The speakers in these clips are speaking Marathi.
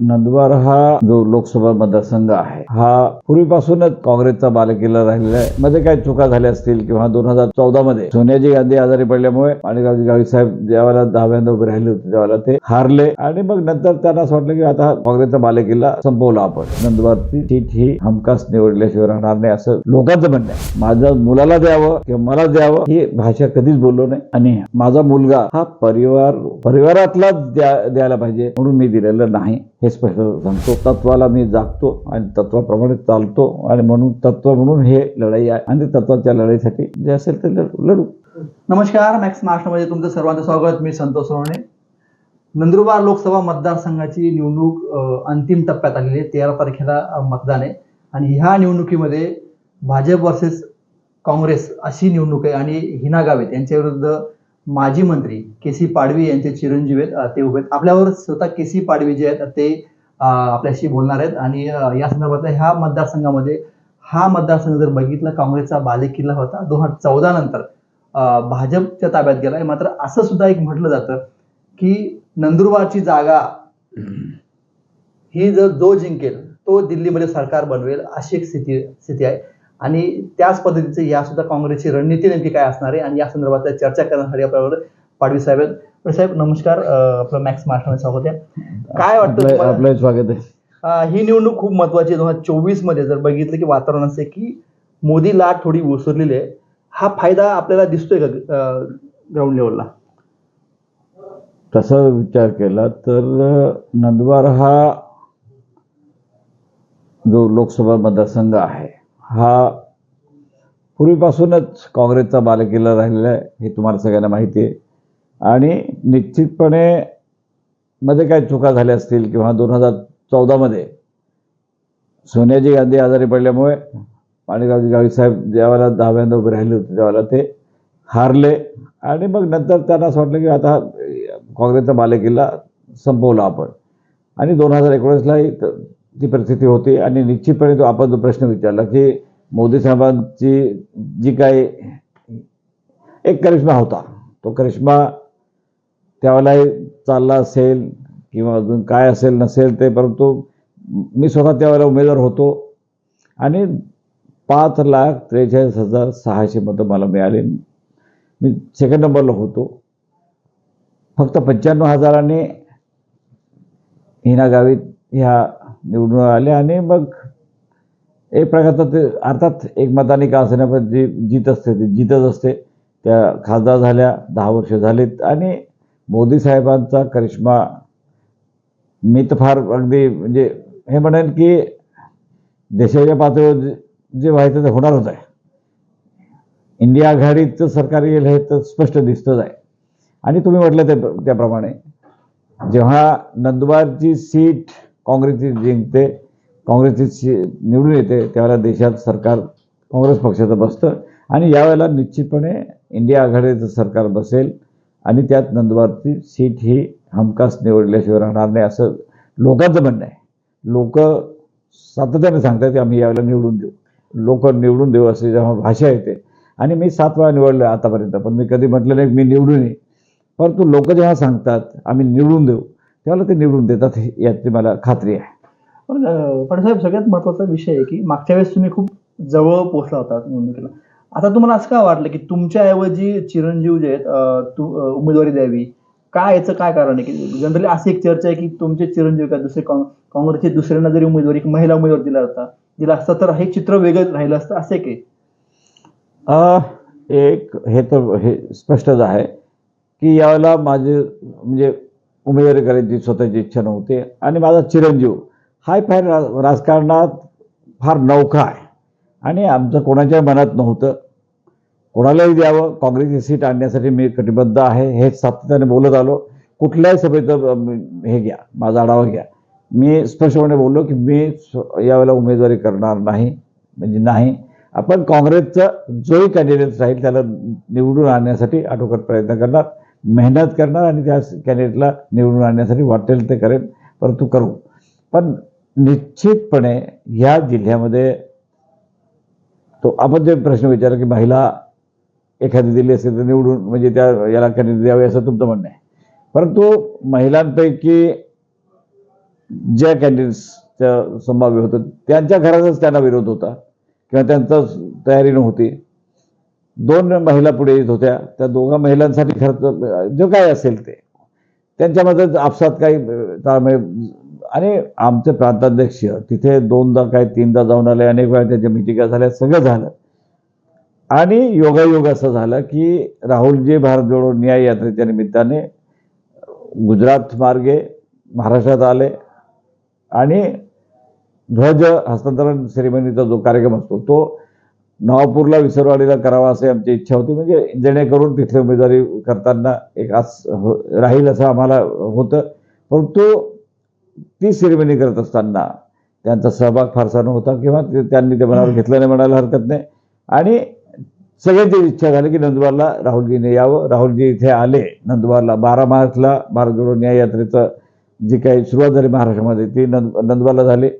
नंदुरबार हा जो लोकसभा मतदारसंघ आहे हा पूर्वीपासूनच काँग्रेसचा बालेकिल्ला राहिलेला आहे. मध्ये काही चुका झाल्या असतील किंवा दोन हजार चौदा मध्ये सोनियाजी गांधी आजारी पडल्यामुळे माणिकरावजी गावी साहेब ज्यावेळेला दहाव्यांदा उभे राहिले होते त्यावेळेला ते हारले. आणि मग नंतर त्यांना असं वाटलं की आता काँग्रेसचा बालेकिल्ला संपवला आपण. नंदुरबारची सीट ही हमखास निवडल्याशिवाय राहणार नाही असं लोकांचं म्हणणं आहे. माझं मुलाला द्यावं किंवा मला द्यावं ही भाषा कधीच बोललो नाही. आणि माझा मुलगा हा परिवार परिवारातलाच द्या- द्यायला पाहिजे म्हणून मी दिलेलं नाही. हे स्पष्ट सांगतो. तत्वाला मी जागतो आणि तत्वाप्रमाणे चालतो आणि म्हणून तत्व म्हणून हे लढाई आहे. आणि तत्वाच्या लढाईसाठी जे असेल ते लढ- लढू. नमस्कार मॅक्स महाराष्ट्रामध्ये तुमचं सर्वांचं स्वागत. मी संतोष सोनवणे. नंदुरबार लोकसभा मतदारसंघाची निवडणूक अंतिम टप्प्यात आलेली आहे. तेरा तारखेला मतदान आहे. आणि ह्या निवडणुकीमध्ये भाजप वर्सेस काँग्रेस अशी निवडणूक आहे आणि हिना गावित यांच्या विरुद्ध माजी मंत्री के सी पाडवी यांचे चिरंजीव आहेत ते उभे आहेत. आपल्यावर स्वतः के सी पाडवी जे आहेत ते आपल्याशी बोलणार आहेत. आणि या संदर्भातल्या ह्या मतदारसंघामध्ये हा मतदारसंघ जर बघितला काँग्रेसचा बालेकिल्ला होता दोन हजार चौदा नंतर भाजपच्या ताब्यात गेलाय मात्र असं सुद्धा एक म्हटलं जातं की नंदुरबारची जागा ही जर जो जिंकेल तो दिल्लीमध्ये सरकार बनवेल अशी एक स्थिती स्थिती आहे. आणि त्याच पद्धतीचे या सुद्धा काँग्रेसची रणनीती नेमकी काय असणार आहे? आणि या संदर्भात चर्चा करण्यासाठी आपल्याबरोबर पाडवी साहेब आहेत. साहेब नमस्कार. आपलं मॅक्स महाराष्ट्रामध्ये स्वागत आहे. काय वाटतं आपलं स्वागत आहे. ही निवडणूक खूप महत्वाची दोन हजार चोवीसमध्ये जर बघितलं की वातावरण असं की मोदी लाट थोडी ओसरलेली आहे. हा फायदा आपल्याला दिसतोय का ग्राउंड लेवलला तसा विचार केला तर नंदुरबार हा जो लोकसभा मतदारसंघ आहे हा पूर्वीपासूनच काँग्रेसचा बालेकिल्ला राहिलेला आहे हे तुम्हाला सगळ्यांना माहिती आहे. आणि निश्चितपणे मध्ये काही चुका झाल्या असतील किंवा दोन हजार चौदामध्ये सोनियाजी गांधी आजारी पडल्यामुळे माणिकरावजी गावी साहेब ज्यावेळेला दहाव्यांदा उभे राहिले होते त्यावेळेला ते हारले. आणि मग नंतर त्यांना असं वाटलं की आता काँग्रेसचा बालेकिल्ला संपवला आपण. आणि दोन हजार एकोणीसलाही ती परिस्थिती होती आणि निश्चितपणे तो आपण जो प्रश्न विचारला की मोदी साहेबांची जी काही एक करिश्मा होता तो करिश्मा त्यावेळेलाही चालला असेल किंवा अजून काय असेल नसेल ते परंतु मी स्वतः त्यावेळेला उमेदवार होतो आणि पाच लाख त्रेचाळीस हजार सहाशे मतं मला मिळाले. मी सेकंड नंबरला होतो. फक्त पंच्याण्णव हजाराने हिना गावित ह्या निवडून आले आणि मग एक प्रकारचा ते अर्थात एक मताने का असेना पण जी जीत असते ती जीतच असते. त्या खासदार झाल्या दहा वर्ष झालीत आणि मोदी साहेबांचा करिश्मा मी तर फार अगदी म्हणजे हे म्हणेन की देशाच्या पातळीवर जे- जे व्हायचं ते होणारच आहे. इंडिया आघाडीचं सरकार येईल हे तर स्पष्ट दिसतंच आहे. आणि तुम्ही म्हटलं ते त्याप्रमाणे. जेव्हा नंदुरबारची सीट काँग्रेसची जिंकते काँग्रेसची सी निवडून येते त्यावेळेला देशात सरकार काँग्रेस पक्षाचं बसतं. आणि यावेळेला निश्चितपणे इंडिया आघाडीचं सरकार बसेल आणि त्यात नंदुरबारची सीट ही हमखास निवडल्याशिवाय राहणार नाही असं लोकांचं म्हणणं आहे. लोक सातत्याने सांगतात की आम्ही यावेळेला निवडून देऊ. लोक निवडून देऊ असे जेव्हा भाषा येते. आणि मी सात वेळा निवडलो आतापर्यंत पण मी कधी म्हटलं नाही मी निवडून येईन. परंतु लोक जेव्हा सांगतात आम्ही निवडून देऊ तेव्हा ते निवडून देतात याची मला खात्री आहे. पण अ, पाडसाहेब सगळ्यात महत्त्वाचा विषय आहे की मागच्या वेळेस तुम्ही खूप जवळ पोहोचला होता निवडणुकीला. आता तुम्हाला असं का वाटलं की तुमच्याऐवजी चिरंजीव जे आहेत उमेदवारी द्यावी? काय याचं काय कारण आहे की जनरली अशी एक चर्चा आहे की तुमचे चिरंजीव काय दुसरे काँग्रेसचे दुसऱ्यांना जरी उमेदवारी महिला उमेदवार दिला होता दिला असता तर हे चित्र वेगळं राहिलं असतं असे की? एक हे तर हे स्पष्टच आहे की यावेळेला माझे म्हणजे उमेदवारी करायची स्वतःची इच्छा नव्हती. आणि माझा चिरंजीव हा फार रा- राजकारणात फार नौका आहे. आणि आमचं कोणाच्या मनात नव्हतं. कोणालाही द्यावं काँग्रेसची सीट आणण्यासाठी मी कटिबद्ध आहे हे सातत्याने बोलत आलो. कुठल्याही सभेचं हे घ्या माझा आढावा घ्या. मी स्पष्टपणे बोललो की मी यावेळेला उमेदवारी करणार नाही म्हणजे नाही. आपण काँग्रेसचं जोही कॅन्डिडेट राहील त्याला निवडून आणण्यासाठी आटोकट प्रयत्न करणार. मेहनत करणार आणि त्या कॅन्डिडेटला निवडून आणण्यासाठी वाटेल ते करेन परंतु करू. पण निश्चितपणे ह्या जिल्ह्यामध्ये तो आपण जे प्रश्न विचारला की महिला एखादी दिली असेल तर निवडून म्हणजे त्या याला कॅन्डिडेट द्यावे असं तुमचं म्हणणं आहे. परंतु महिलांपैकी ज्या कॅन्डिडेट्सच्या संभाव्य होतं त्यांच्या घराचाच त्यांना विरोध होता किंवा त्यांचा तयारी नव्हती. दोन महिला पुढे येत होत्या. त्या दोघा महिलांसाठी खर्च जो काय असेल ते. त्यांच्यामध्ये आपसात काही ताळमेळ आणि आमचे प्रांताध्यक्ष तिथे दोनदा काय तीनदा जाऊन आले. अनेक वेळा त्यांच्या मिटिंगा झाल्या. सगळं झालं. आणि योगायोग असं झालं की राहुलजी भारत जोडो न्याय यात्रेच्या निमित्ताने गुजरात मार्गे महाराष्ट्रात आले. आणि ध्वज हस्तांतरण सेरेमनीचा जो कार्यक्रम असतो तो नवापूरला विसरवाडीला करावा असे आमची इच्छा होती. म्हणजे जेणेकरून तिथली उमेदवारी करताना एक आस हो- राहील असं आम्हाला होतं. परंतु ती सेरेमनी करत असताना त्यांचा सहभाग फारसा नव्हता किंवा त्यांनी ते मनावर घेतलं नाही म्हणायला हरकत नाही. आणि सगळ्यांची इच्छा झाली की नंदुरबारला राहुलजीने यावं. राहुलजी इथे आले. नंदुरबारला बारा मार्चला भारत जोडो न्याय यात्रेचं जी काही सुरुवात झाली महाराष्ट्रामध्ये ती नंद नंदुरबारला झाली.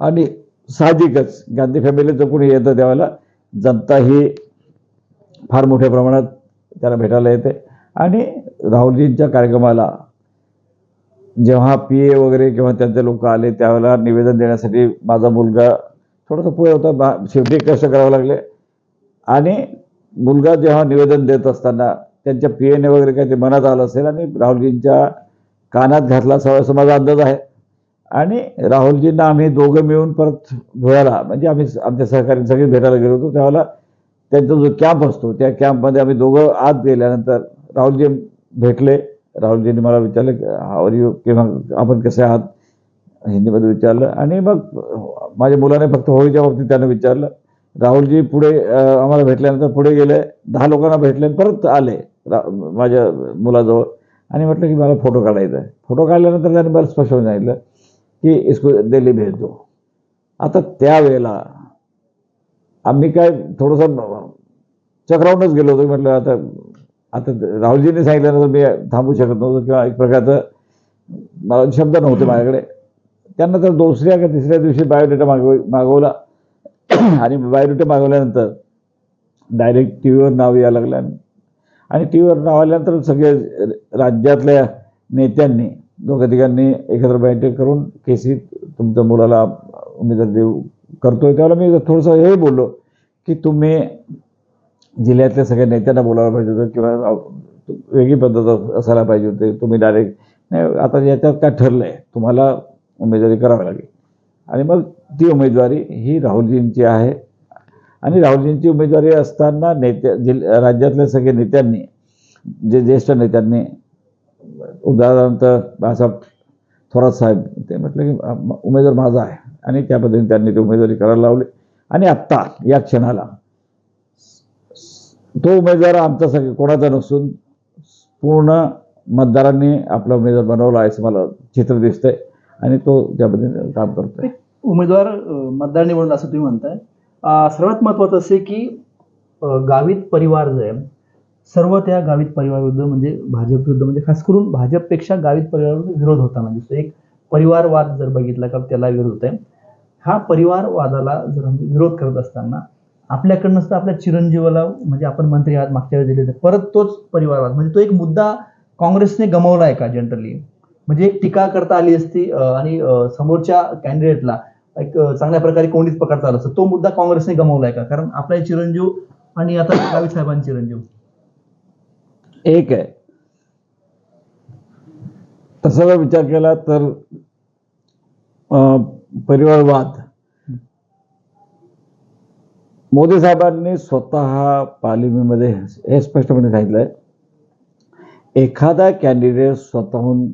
आणि साहजिकच गांधी फॅमिलीचं कोणी येतं त्यावेळेला जनता ही फार मोठ्या प्रमाणात त्याला भेटायला येते. आणि राहुलजींच्या कार्यक्रमाला जेव्हा पी ए वगैरे किंवा त्यांचे लोक आले त्यावेळेला निवेदन देण्यासाठी माझा मुलगा थोडासा पुढे होता. बा शेवटी कष्ट करावे लागले. आणि मुलगा जेव्हा निवेदन देत असताना त्यांच्या पी एने वगैरे काही ते मनात आलं असेल आणि राहुलजींच्या कानात घातला असावा असं माझा अंदाज आहे. आणि राहुलजींना आम्ही दोघं मिळून परत धुळ्याला म्हणजे आम्ही आमच्या सहकारी सगळे भेटायला गेलो होतो. त्यावेळेला त्यांचा जो कॅम्प असतो त्या कॅम्पमध्ये आम्ही दोघं आत गेल्यानंतर राहुलजी भेटले. राहुलजींनी मला विचारलं हावर यू किंवा आपण कसे आहात? हिंदीमध्ये विचारलं. आणि मग माझ्या मुलाने फक्त होळीच्या बाबतीत त्यानं विचारलं. राहुलजी पुढे आम्हाला भेटल्यानंतर पुढे गेले. दहा लोकांना भेटले आणि परत आले रा माझ्या मुलाजवळ. आणि म्हटलं की मला फोटो काढायचा आहे. फोटो काढल्यानंतर त्याने मला स्पष्ट होऊन सांगितलं की इसको दिल्ली भेज दो। आता त्यावेळेला आम्ही काय थोडंसं चक्रावूनच गेलो होतो. म्हटलं आता आता राहुलजीने सांगितल्यानंतर मी थांबू शकत नव्हतो किंवा एक प्रकारचं मला शब्द नव्हते माझ्याकडे. त्यांना तर दुसऱ्या का तिसऱ्या दिवशी बायोडेटा मागव मागवला. आणि बायोडेटा मागवल्यानंतर डायरेक्ट टी व्हीवर नाव यायला लागलं. आणि टी व्हीवर नाव आल्यानंतर सगळे राज्यातल्या नेत्यांनी दोघं तिघांनी एकत्र बैठक करून केसी तुमच्या मुलाला उमेदवार देऊ करतोय. त्यावेळेला मी थोडंसं हे बोललो की तुम्ही जिल्ह्यातल्या सगळ्या नेत्यांना बोलायला पाहिजे होतं किंवा वेगळी पद्धत असायला पाहिजे होते. तुम्ही डायरेक्ट नाही आता याच्यात काय ठरलं आहे तुम्हाला उमेदवारी करावी लागेल. आणि मग ती उमेदवारी ही राहुलजींची आहे. आणि राहुलजींची उमेदवारी असताना नेत्या जिल राज्यातल्या सगळ्या नेत्यांनी जे ज्येष्ठ नेत्यांनी उदाहरणार्थ बाळासाहेब थोरात साहेब ते म्हटलं की उमेदवार माझा आहे. आणि त्या पद्धतीने त्यांनी ते उमेदवारी करायला लावली. आणि आत्ता या क्षणाला तो उमेदवार आमचा सगळं कोणाचा नसून पूर्ण मतदारांनी आपला उमेदवार बनवला आहे असं मला चित्र दिसतंय. आणि तो त्या पद्धतीने काम करतोय. उमेदवार मतदार निवडून असं तुम्ही म्हणताय. सर्वात महत्वाचं असे की गावीत गावित परिवार जे आहे सर्व त्या गावित परिवाराविरुद्ध म्हणजे भाजप विरुद्ध म्हणजे खास करून भाजपपेक्षा गावित परिवाराविरुद्ध विरोध होताना दिसतो म्हणजे एक परिवारवाद जर बघितला तर त्याला विरोध होत आहे हा परिवारवादाला जर आम्ही विरोध करत असताना आपल्याकडनं तर आपल्या चिरंजीवाला म्हणजे आपण मंत्री आहात मागच्या वेळेस दिले परत तोच परिवारवाद. म्हणजे तो एक मुद्दा काँग्रेसने गमावला आहे का जनरली म्हणजे एक टीका करता आली असती आणि समोरच्या कॅन्डिडेटला एक चांगल्या प्रकारे कोणीच पकडता आलं असतं. तो मुद्दा काँग्रेसने गमावला आहे का? कारण आपला चिरंजीव आणि आता गावी साहेबांचे चिरंजीव. एक आहे. तसा जर विचार केला तर परिवारवाद. मोदी साहेबांनी स्वतः पार्लिमेंटमध्ये हे स्पष्टपणे सांगितलंय एखादा कॅन्डिडेट स्वतःहून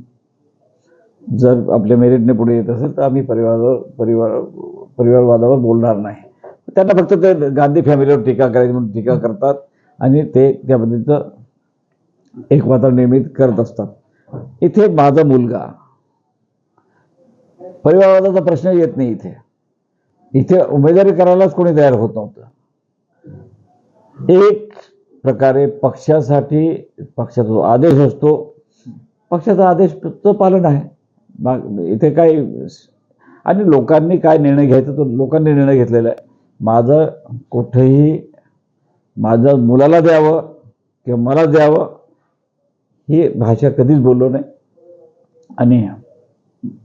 जर आपल्या मेरिटने पुढे येत असेल तर आम्ही परिवारावर परिवार परिवारवादावर बोलणार नाही. त्यांना फक्त ते गांधी फॅमिलीवर टीका करायची म्हणून टीका करतात आणि ते त्या पद्धतीचं एक वातावरण करत असतात. इथे माझा मुलगा. परिवारवादाचा प्रश्न येत नाही इथे. इथे उमेदवारी करायलाच कोणी तयार होत नव्हतं. एक प्रकारे पक्षासाठी पक्षाचा जो आदेश असतो पक्षाचा आदेश तो पालन आहे. मग इथे काय आणि लोकांनी काय निर्णय घ्यायचा तो लोकांनी निर्णय घेतलेला आहे. माझं कुठेही माझं मुलाला द्यावं किंवा मला द्यावं ही भाषा कधीच बोललो नाही. आणि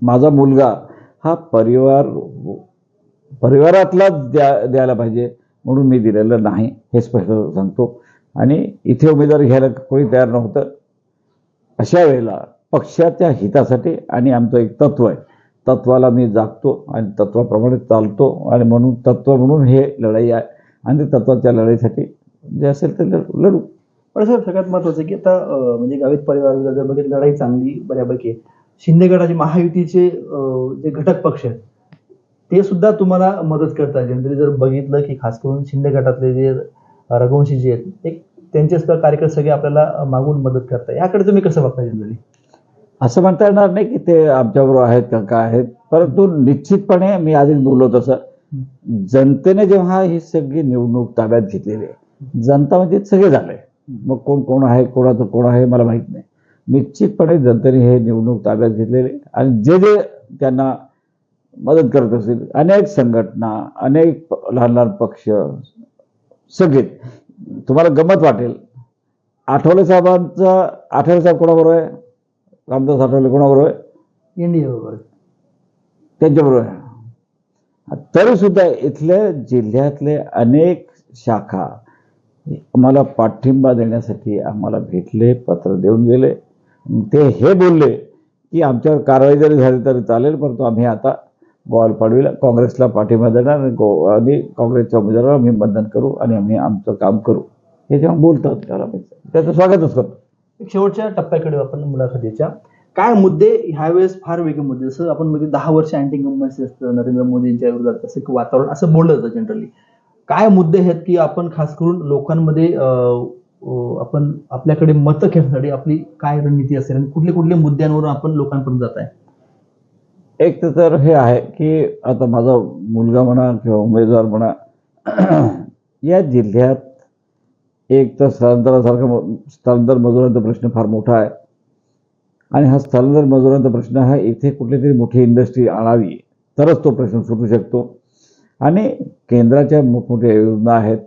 माझा मुलगा हा परिवार परिवारातलाच द्या द्यायला पाहिजे म्हणून मी दिलेलं नाही हे स्पष्ट सांगतो. आणि इथे उमेदवारी घ्यायला कोणी तयार नव्हतं. अशा वेळेला पक्षाच्या हितासाठी आणि आमचं एक तत्व आहे. तत्वाला मी जागतो आणि तत्वाप्रमाणे चालतो आणि म्हणून तत्व म्हणून हे लढाई आहे. आणि तत्वाच्या लढाईसाठी जे असेल ते लढ- लढू पण सर सगळ्यात महत्वाचं की आता म्हणजे गावित परिवार जर बघितलं लढाई चांगली बऱ्यापैकी शिंदे गटाचे महायुतीचे जे घटक पक्ष आहेत ते सुद्धा तुम्हाला मदत करतात. जनरली जर बघितलं की खास करून शिंदे गटातले जे रघुवंशी जे आहेत एक त्यांचे सुद्धा कार्यकर्ते सगळे आपल्याला मागून मदत करतात. याकडे तुम्ही कसं बघता जनरली? असं म्हणता येणार नाही की ते आमच्याबरोबर आहेत का काय आहेत परंतु निश्चितपणे मी आधीच बोललो तसं. जनतेने जेव्हा ही सगळी निवडणूक ताब्यात घेतलेली आहे जनता म्हणजे सगळे झाले. मग कोण कोण आहे कोणाचं कोण आहे मला माहीत नाही. निश्चितपणे जनतेने हे निवडणूक ताब्यात घेतलेले आणि जे जे त्यांना मदत करत असतील अनेक संघटना अनेक लहान लहान पक्ष सगळे तुम्हाला गमत वाटेल. आठवले साहेबांचा आठवले साहेब कोणाबरोबर आहे? रामदास आठवले कोणाबरोबर आहे? इंडिया बरोबर त्यांच्याबरोबर आहे. तरी सुद्धा इथल्या जिल्ह्यातले अनेक शाखा आम्हाला पाठिंबा देण्यासाठी आम्हाला भेटले पत्र देऊन गेले. ते हे बोलले की आमच्यावर कारवाई जरी झाली तरी चालेल परंतु आम्ही आता गोवालपाडवीला काँग्रेसला पाठिंबा देणार आणि गो आणि काँग्रेसच्या उमेदवाराला आम्ही बंधन करू आणि आम्ही आमचं काम करू. हे जेव्हा बोलतात त्याला त्याचं स्वागतच करतो. शेवटच्या टप्प्याकडे आपण मुलाखतीच्या. काय मुद्दे? ह्यावेळेस फार वेगळे मुद्दे. जसं आपण म्हणजे दहा वर्ष अँटी गव्हर्नन्सी असतं नरेंद्र मोदींच्या विरोधात असं वातावरण असं बोललं जातं जनरली काय मुद्दे आहेत की आपण खास करून लोकांमध्ये आपण आपल्याकडे मतं घेण्यासाठी आपली काय रणनीती असेल आणि कुठले कुठले मुद्द्यांवरून आपण लोकांपर्यंत जात आहे? एक तर तर हे आहे की आता माझा मुलगा म्हणा किंवा उमेदवार म्हणा या जिल्ह्यात एक तर स्थलांतरासारखा स्थलांतर मजुरांचा प्रश्न फार मोठा आहे. आणि हा स्थलांतर मजुरांचा प्रश्न हा इथे कुठली तरी मोठी इंडस्ट्री आणावी तरच तो प्रश्न सुटू शकतो. आणि केंद्राच्या मोठमोठ्या योजना आहेत.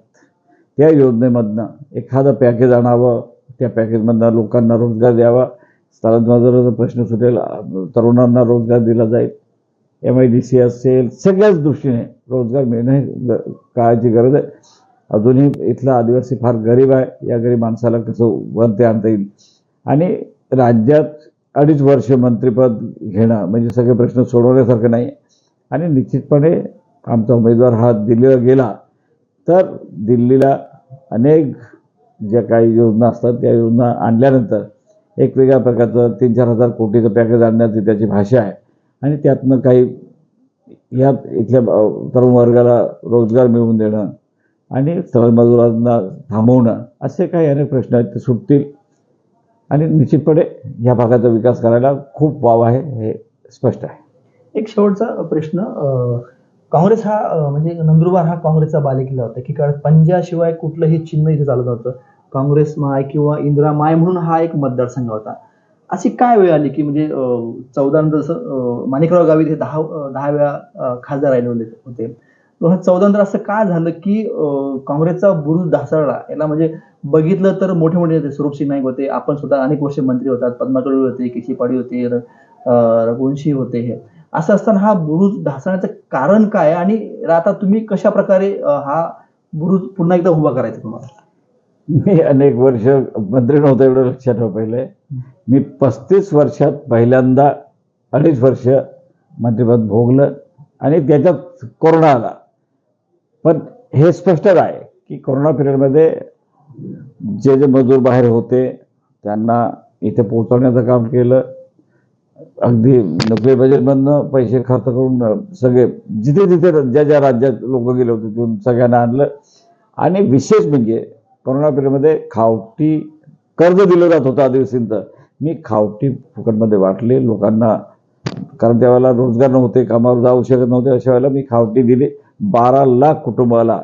त्या योजनेमधनं एखादं पॅकेज आणावं त्या पॅकेजमधनं लोकांना रोजगार द्यावा. स्थलांतराचा प्रश्न सुटेल तरुणांना रोजगार दिला जाईल. एम आय डी सी असेल सगळ्याच दृष्टीने रोजगार मिळणं हे काळाची गरज आहे. अजूनही इथला आदिवासी फार गरीब आहे. या गरीब माणसाला कसं वरती आणता येईल? आणि राज्यात अडीच वर्ष मंत्रिपद घेणं म्हणजे सगळे प्रश्न सोडवण्यासारखं नाही. आणि निश्चितपणे आमचा उमेदवार हा दिल्लीला गेला तर दिल्लीला अनेक ज्या काही योजना असतात त्या योजना आणल्यानंतर एक वेगळ्या प्रकारचं तीन चार हजार कोटीचं पॅकेज आणण्याची त्याची भाषा आहे. आणि त्यातनं काही ह्या इथल्या तरुण वर्गाला रोजगार मिळवून देणं आणि स्थळ मजुरांना थांबवणं असे काही अनेक प्रश्न आहेत ते सुटतील. आणि निश्चितपणे या भागाचा विकास करायला खूप वाव आहे हे स्पष्ट आहे. एक शेवटचा प्रश्न काँग्रेस हा म्हणजे नंदुरबार हा काँग्रेसचा बालेकिल्ला होता. की कारण पंजाशिवाय कुठलंही चिन्ह इथे चालत नव्हतं. काँग्रेस माय किंवा इंदिरा माय म्हणून हा एक मतदारसंघ होता. अशी काय वेळ आली की म्हणजे चौदा नंतर जसं माणिकराव गावित हे दहा दहा वेळा खासदार राहिले होते दोन हजार चौदा नंतर असं का झालं की काँग्रेसचा बुरुज ढासळला? याला म्हणजे बघितलं तर मोठे मोठे होते स्वरूपसिंग नाईक होते. आपण सुद्धा अनेक वर्ष मंत्री होतात. पद्माकडे होते केशी पाडी होते रघुवंशी होते हे. असं असताना हा बुरुज ढासण्याचं कारण काय आणि आता तुम्ही कशा प्रकारे हा बुरुज पुन्हा एकदा उभा करायचा तुम्हाला? मी अनेक वर्ष मंत्री नव्हतं एवढं लक्षात ठेव पहिले. मी पस्तीस वर्षात पहिल्यांदा अडीच वर्ष मंत्रिपद भोगलं आणि त्याच्यात कोरोना आला. पण हे स्पष्टच आहे की कोरोना पिरियडमध्ये जे जे मजूर बाहेर होते त्यांना इथे पोहोचवण्याचं काम केलं. अगदी नोकरी बजेटमधनं पैसे खर्च करून सगळे जिथे जिथे ज्या ज्या राज्यात लोक गेले होते तिथून सगळ्यांना आणलं. आणि विशेष म्हणजे कोरोना पिरियडमध्ये खावटी कर्ज दिलं जात होतं आदिवासींचं. मी खावटी फुकटमध्ये वाटले. लोकांना कारण त्यावेळेला रोजगार नव्हते कामावर जाऊ शकत नव्हते. अशा वेळेला मी खावटी दिली. बारा लाख कुटुंबाला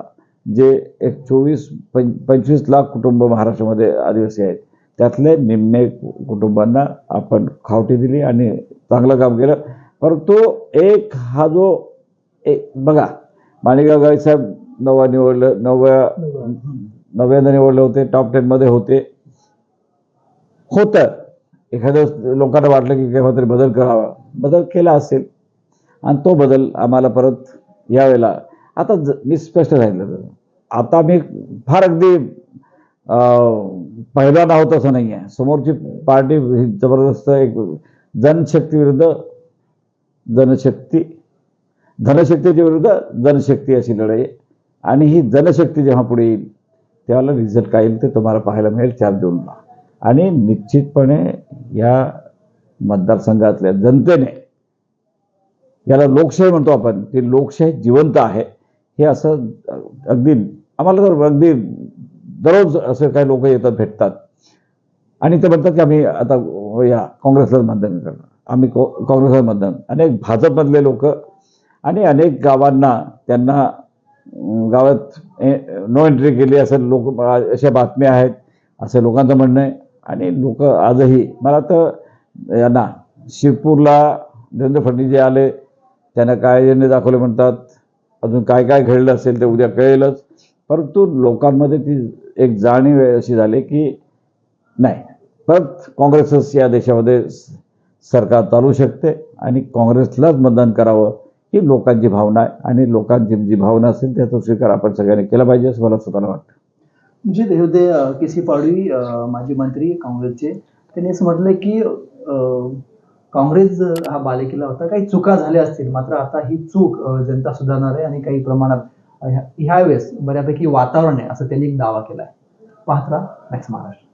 जे एक चोवीस पं पंचवीस लाख कुटुंब महाराष्ट्रामध्ये आदिवासी आहेत. त्यातले निम्मे कुटुंबांना आपण खावटी दिली आणि चांगलं काम केलं. परंतु एक हा जो एक बघा माणिकराव गावी साहेब नवा निवडलं नव्या नव्यानं निवडले होते टॉप टेनमध्ये होते. होतं. एखाद्या लोकांना वाटलं की केव्हा तरी बदल करावा. बदल केला असेल. आणि तो बदल आम्हाला परत यावेळेला. आता ज मी स्पष्ट सांगितलं. आता मी फार अगदी पहिला आहोत असं नाही आहे समोरची पार्टी ही जबरदस्त एक जनशक्ती विरुद्ध जनशक्ती धनशक्तीच्या विरुद्ध जनशक्ती अशी लढाई आहे. आणि ही जनशक्ती जेव्हा पुढे येईल त्यावेळेला रिझल्ट काय येईल ते तुम्हाला पाहायला मिळेल चार जूनला. आणि निश्चितपणे या मतदारसंघातल्या जनतेने याला लोकशाही म्हणतो आपण ती लोकशाही जिवंत आहे. हे असं अगदी आम्हाला तर अगदी दररोज असे काही लोक येतात भेटतात. आणि ते म्हणतात की आम्ही आता या काँग्रेसला मतदान करणार. आम्ही को काँग्रेसला मतदान. अनेक भाजपमधले लोक आणि अनेक गावांना त्यांना गावात नो एंट्री केली असं लोक अशा बातम्या आहेत असं लोकांचं म्हणणं आहे. आणि लोक आजही मला तर यांना शिरपूरला देवेंद्र फडणवीस जे आले त्यांना काय यांनी दाखवले म्हणतात. अजून काय काय घडलं असेल ते उद्या कळेलच. परंतु लोकांमध्ये ती एक जाणीव अशी झाली की नाही. परत काँग्रेसच या देशामध्ये सरकार चालू शकते आणि काँग्रेसलाच मतदान करावं ही लोकांची भावना आहे आणि लोकांची जी भावना असेल त्याचा स्वीकार आपण सगळ्यांनी केला पाहिजे असं मला स्वतःला वाटतं. म्हणजे देवदे केसी पाडवी माजी मंत्री काँग्रेसचे त्यांनी असं म्हटलं की अं, काँग्रेस हा बालेकिल्ला होता. काही चुका झाल्या असतील मात्र आता ही चूक जनता सुधारणार आहे आणि काही प्रमाणात ह्यावेळेस बऱ्यापैकी वातावरण आहे असं त्यांनी एक दावा केला आहे पाहत राहा मॅक्स महाराष्ट्र.